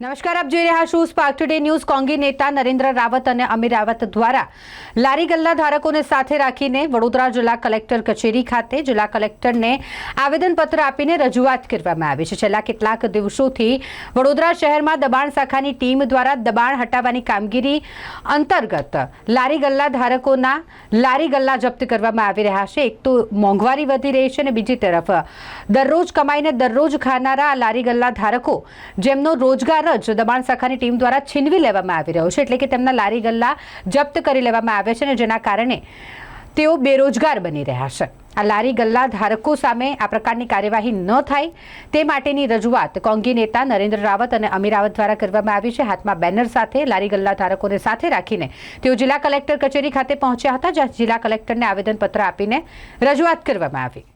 નમસ્કાર, આપ જોઈ રહ્યા છો સ્પાર્ક ટુડે ન્યૂઝ કોંગી નેતા નરેન્દ્ર રાવત અને અમીર રાવત દ્વારા લારી ગલ્લા ધારકોને સાથે રાખીને વડોદરા જિલ્લા કલેક્ટર કચેરી ખાતે જિલ્લા કલેક્ટરને આવેદનપત્ર આપીને રજૂઆત કરવામાં આવી છે. છેલ્લા કેટલાક દિવસોથી વડોદરા શહેરમાં દબાણ શાખાની ટીમ દ્વારા દબાણ હટાવવાની કામગીરી અંતર્ગત લારી ગલ્લા ધારકોના લારી ગલ્લા જપ્ત કરવામાં આવી રહ્યા છે. એક તો મોંઘવારી વધી રહી છે અને બીજી તરફ દરરોજ કમાઈને દરરોજ ખાનારા લારી ગલ્લા ધારકો જેમનો રોજગાર જ દબાણ શાખાની ટીમ દ્વારા છીનવી લેવામાં આવી રહ્યો છે. એટલે કે તેમના લારી ગલ્લા જપ્ત કરી લેવામાં આવ્યા છે અને જેના કારણે તેઓ બેરોજગાર બની રહ્યા છે. આ લારી ગલ્લા ધારકો સામે આ પ્રકારની કાર્યવાહી ન થાય તે માટેની રજૂઆત કોંગી નેતા નરેન્દ્ર રાવત અને અમીર રાવત દ્વારા કરવામાં આવી છે. હાથમાં બેનર સાથે લારી ગલ્લા ધારકોને સાથે રાખીને તેઓ જિલ્લા કલેક્ટર કચેરી ખાતે પહોંચ્યા હતા, જ્યાં જિલ્લા કલેક્ટરને આવેદનપત્ર આપીને રજૂઆત કરવામાં આવી.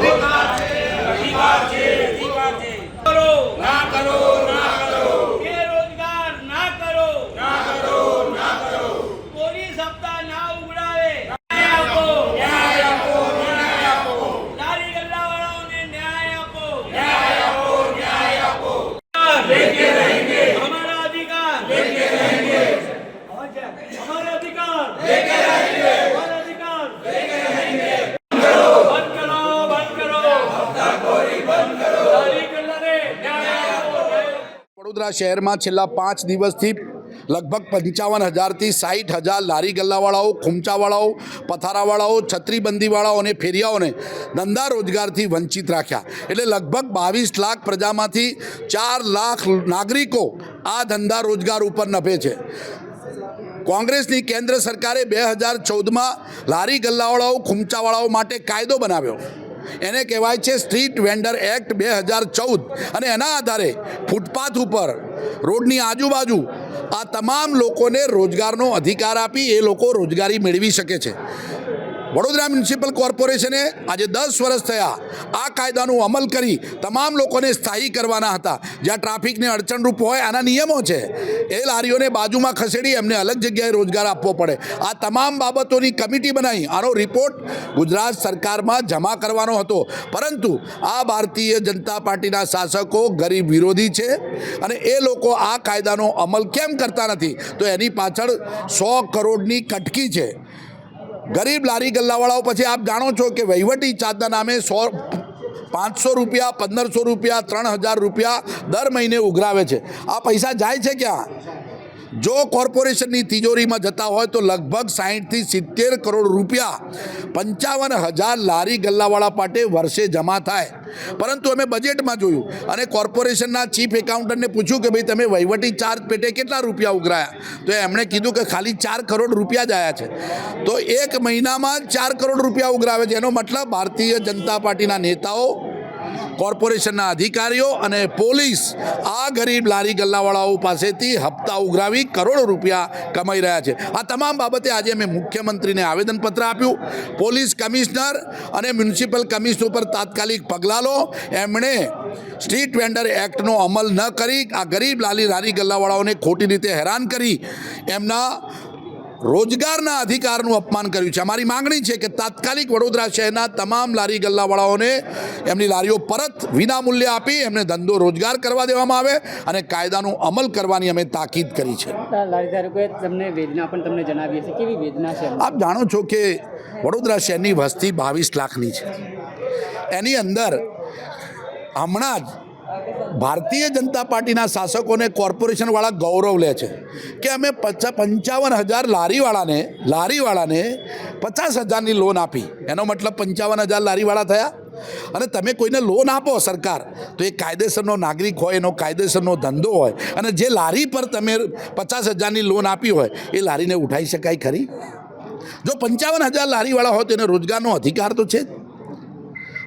Thank you. વડોદરા શહેરમાં છેલ્લા પાંચ દિવસથી લગભગ પંચાવન હજારથી સાઠ હજાર લારી ગલ્લાવાળાઓ ખૂમચાવાળાઓ પથારાવાળાઓ, છત્રીબંધીવાળાઓ અને ફેરિયાઓને ધંધા રોજગારથી વંચિત રાખ્યા. એટલે લગભગ બાવીસ લાખ પ્રજામાંથી ચાર લાખ નાગરિકો આ ધંધા રોજગાર ઉપર નભે છે. કોંગ્રેસની કેન્દ્ર સરકારે બે હજાર ચૌદમાં લારી ગલ્લાવાળાઓ ખૂમચાવાળાઓ માટે કાયદો બનાવ્યો. એને કહેવાય છે સ્ટ્રીટ વેન્ડર એક્ટ બે હજાર ચૌદ. અને એના આધારે ફૂટપાથ ઉપર, રોડની આજુબાજુ, આ તમામ લોકોને રોજગારનો અધિકાર આપી એ લોકો રોજગારી મેળવી શકે છે. વડોદરા મ્યુનિસિપલ કોર્પોરેશને આજે દસ વર્ષ થયા આ કાયદાનું અમલ કરી તમામ લોકોને સ્થાયી કરવાના હતા. જ્યાં ટ્રાફિકને અડચણરૂપ હોય આના નિયમો છે. એ લારીઓને બાજુમાં ખસેડી એમને અલગ જગ્યાએ રોજગાર આપવો પડે. આ તમામ બાબતોની કમિટી બનાવી આનો રિપોર્ટ ગુજરાત સરકારમાં જમા કરવાનો હતો. પરંતુ આ ભારતીય જનતા પાર્ટીના શાસકો ગરીબ વિરોધી છે અને એ લોકો આ કાયદાનો અમલ કેમ કરતા નથી? તો એની પાછળ સો કરોડની કટકી છે. ગરીબ લારી ગલ્લાવાળાઓ પછી આપ જાણો છો કે વહીવટી ચાર્જના નામે સો પાંચસો રૂપિયા, પંદરસો રૂપિયા, ત્રણ હજાર રૂપિયા દર મહિને ઉઘરાવે છે. આ પૈસા જાય છે ક્યાં? જો કોર્પોરેશનની તિજોરીમાં જતા હોય તો લગભગ સાહીઠથી સિત્તેર કરોડ રૂપિયા પંચાવન હજાર લારી ગલ્લાવાળા માટે વર્ષે જમા થાય. પરંતુ અમે બજેટમાં જોયું અને કોર્પોરેશનના ચીફ એકાઉન્ટન્ટને પૂછ્યું કે ભાઈ, તમે વહીવટી ચાર્જ પેટે કેટલા રૂપિયા ઉઘરાયા? તો એમણે કીધું કે ખાલી ચાર કરોડ રૂપિયા જ આવ્યા છે. તો એક મહિનામાં ચાર કરોડ રૂપિયા ઉઘરાવે છે. એનો મતલબ ભારતીય જનતા પાર્ટીના નેતાઓ કોર્પોરેશનના અધિકારીઓ અને પોલીસ આ ગરીબ લારી ગલ્લાવાળાઓ પાસેથી હપ્તા ઉઘરાવી કરોડો રૂપિયા કમાઈ રહ્યા છે. આ તમામ બાબતે આજે મેં મુખ્યમંત્રીને આવેદનપત્ર આપ્યું. પોલીસ કમિશનર અને મ્યુનિસિપલ કમિશનર ઉપર તાત્કાલિક પગલાં લો એમણે સ્ટ્રીટ વેન્ડર એક્ટનો અમલ ન કરી, આ ગરીબ લાલી લારી ગલ્લાવાળાઓને ખોટી રીતે હેરાન કરી. એમના રોજગારના અધિકારનું અપમાન કર્યું છે. અમારી માંગણી છે કે તાત્કાલિક વડોદરા શહેરના તમામ લારી ગલ્લાવાળાઓને એમની લારીઓ પરત વિનામૂલ્યે આપી એમને ધંધો રોજગાર કરવા દેવામાં આવે અને કાયદાનો અમલ કરવાની અમે તાકીદ કરી છે. તમને વેદના પણ તમને જણાવીએ છીએ. કેવી વેદના છે આપ જાણો છો કે વડોદરા શહેરની વસ્તી બાવીસ લાખની છે. એની અંદર હમણાં જ ભારતીય જનતા પાર્ટીના શાસકોને કોર્પોરેશનવાળા ગૌરવ લે છે કે અમે પચા પંચાવન હજાર લારીવાળાને લારીવાળાને પચાસ હજારની લોન આપી. એનો મતલબ પંચાવન હજાર લારીવાળા થયા. અને તમે કોઈને લોન આપો સરકાર, તો એ કાયદેસરનો નાગરિક હોય, એનો કાયદેસરનો ધંધો હોય, અને જે લારી પર તમે પચાસ હજારની લોન આપી હોય, એ લારીને ઉઠાવી શકાય ખરી? જો પંચાવન હજાર લારીવાળા હોય તો એને રોજગારનો અધિકાર તો છે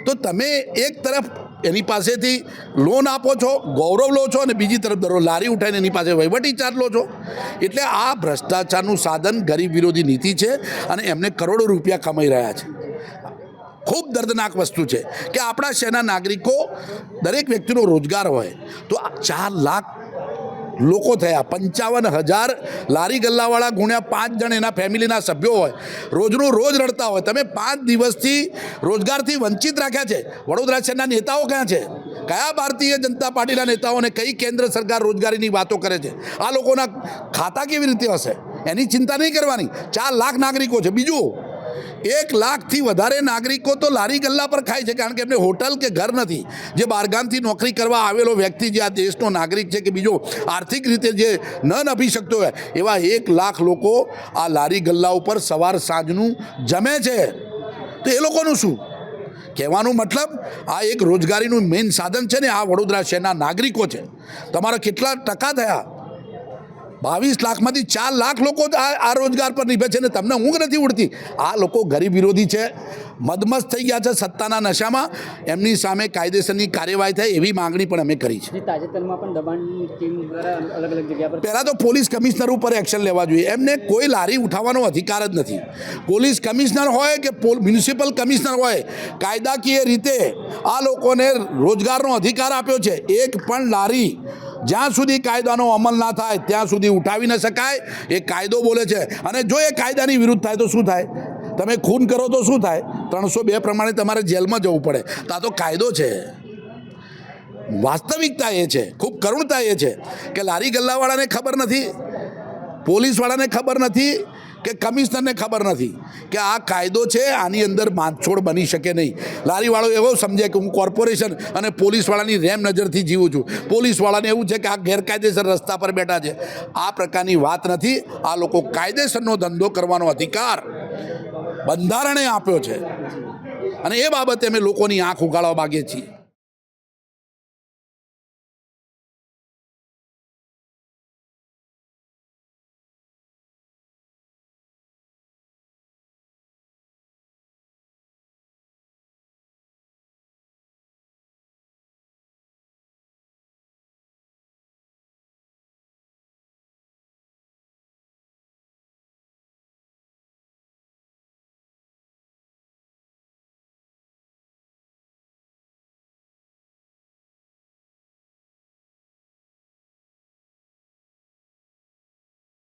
તો તમે એક તરફ એની પાસેથી લોન આપો છો, ગૌરવ લો છો અને બીજી તરફ દરો લારી ઉઠાઈને એની પાસે વહીવટી ચાર્જ લો છો. એટલે આ ભ્રષ્ટાચારનું સાધન ગરીબ વિરોધી નીતિ છે અને એમને કરોડો રૂપિયા કમાઈ રહ્યા છે. ખૂબ દર્દનાક વસ્તુ છે કે આપણા શહેરના નાગરિકો દરેક વ્યક્તિનો રોજગાર હોય તો ચાર લાખ લોકો થયા. પંચાવન હજાર લારી ગલ્લાવાળા ગુણ્યા પાંચ જણ એના ફેમિલીના સભ્યો હોય. રોજનું રોજ રડતા હોય. તમે પાંચ દિવસથી રોજગારથી વંચિત રાખ્યા છે. વડોદરા શહેરના નેતાઓ ક્યાં છે? કયા ભારતીય જનતા પાર્ટીના નેતાઓને કઈ કેન્દ્ર સરકાર રોજગારીની વાતો કરે છે? આ લોકોના ખાતા કેવી રીતે હશે? એની ચિંતા નહીં કરવાની. ચાર લાખ નાગરિકો છે. બીજું એક લાખથી વધારે નાગરિકો તો લારી ગલ્લા પર ખાય છે, કારણ કે એમને હોટલ કે ઘર નથી. જે બહારગામથી નોકરી કરવા આવેલો વ્યક્તિ જે આ દેશનો નાગરિક છે કે બીજો આર્થિક રીતે જે ન નભી શકતો હોય, એવા એક લાખ લોકો આ લારી ગલ્લા ઉપર સવાર સાંજનું જમે છે. તો એ લોકોનું શું? કહેવાનું મતલબ આ એક રોજગારીનું મેઇન સાધન છે ને, આ વડોદરા શહેરના નાગરિકો છે. તમારા કેટલા ટકા થયા? બાવીસ લાખમાંથી ચાર લાખ લોકો આ રોજગાર પર નિભે છે ને તમને ઊંઘ નથી ઉડતી. આ લોકો ગરીબ વિરોધી છે. મદમસ્ત થઈ ગયા છે સત્તાના નશામાં. એમની સામે કાયદેસરની કાર્યવાહી થાય એવી માંગણી પણ અમે કરી છે. તાજેતરમાં પણ દબાણ ટીમ દ્વારા અલગ અલગ જગ્યા પર પહેલાં તો પોલીસ કમિશનર ઉપર એક્શન લેવા જોઈએ. એમને કોઈ લારી ઉઠાવવાનો અધિકાર જ નથી. પોલીસ કમિશનર હોય કે પોલ- મ્યુનિસિપલ કમિશનર હોય કાયદાકીય રીતે આ લોકોને રોજગારનો અધિકાર આપ્યો છે. એક પણ લારી જ્યાં સુધી કાયદાનો અમલ ના થાય, ત્યાં સુધી ઉઠાવી ન શકાય. એ કાયદો બોલે છે. અને જો એ કાયદાની વિરુદ્ધ થાય તો શું થાય? તમે ખૂન કરો તો શું થાય? ત્રણસો બે પ્રમાણે તમારે જેલમાં જવું પડે. તો આ તો કાયદો છે. વાસ્તવિકતા એ છે. ખૂબ કરુણતા એ છે. કે લારી ગલ્લાવાળાને ખબર નથી, પોલીસવાળાને ખબર નથી કે કમિશનરને ખબર નથી કે આ કાયદો છે, આની અંદર માછોડ બની શકે નહીં. લારીવાળો એવો સમજે કે હું કોર્પોરેશન અને પોલીસવાળાની રેમ નજરથી જીવું છું. પોલીસવાળાને એવું છે કે આ ગેરકાયદેસર રસ્તા પર બેઠા છે. આ પ્રકારની વાત નથી. આ લોકો કાયદેસરનો ધંધો કરવાનો અધિકાર બંધારણે આપ્યો છે. અને એ બાબતે અમે લોકોની આંખ ઉગાડવા માગીએ છીએ.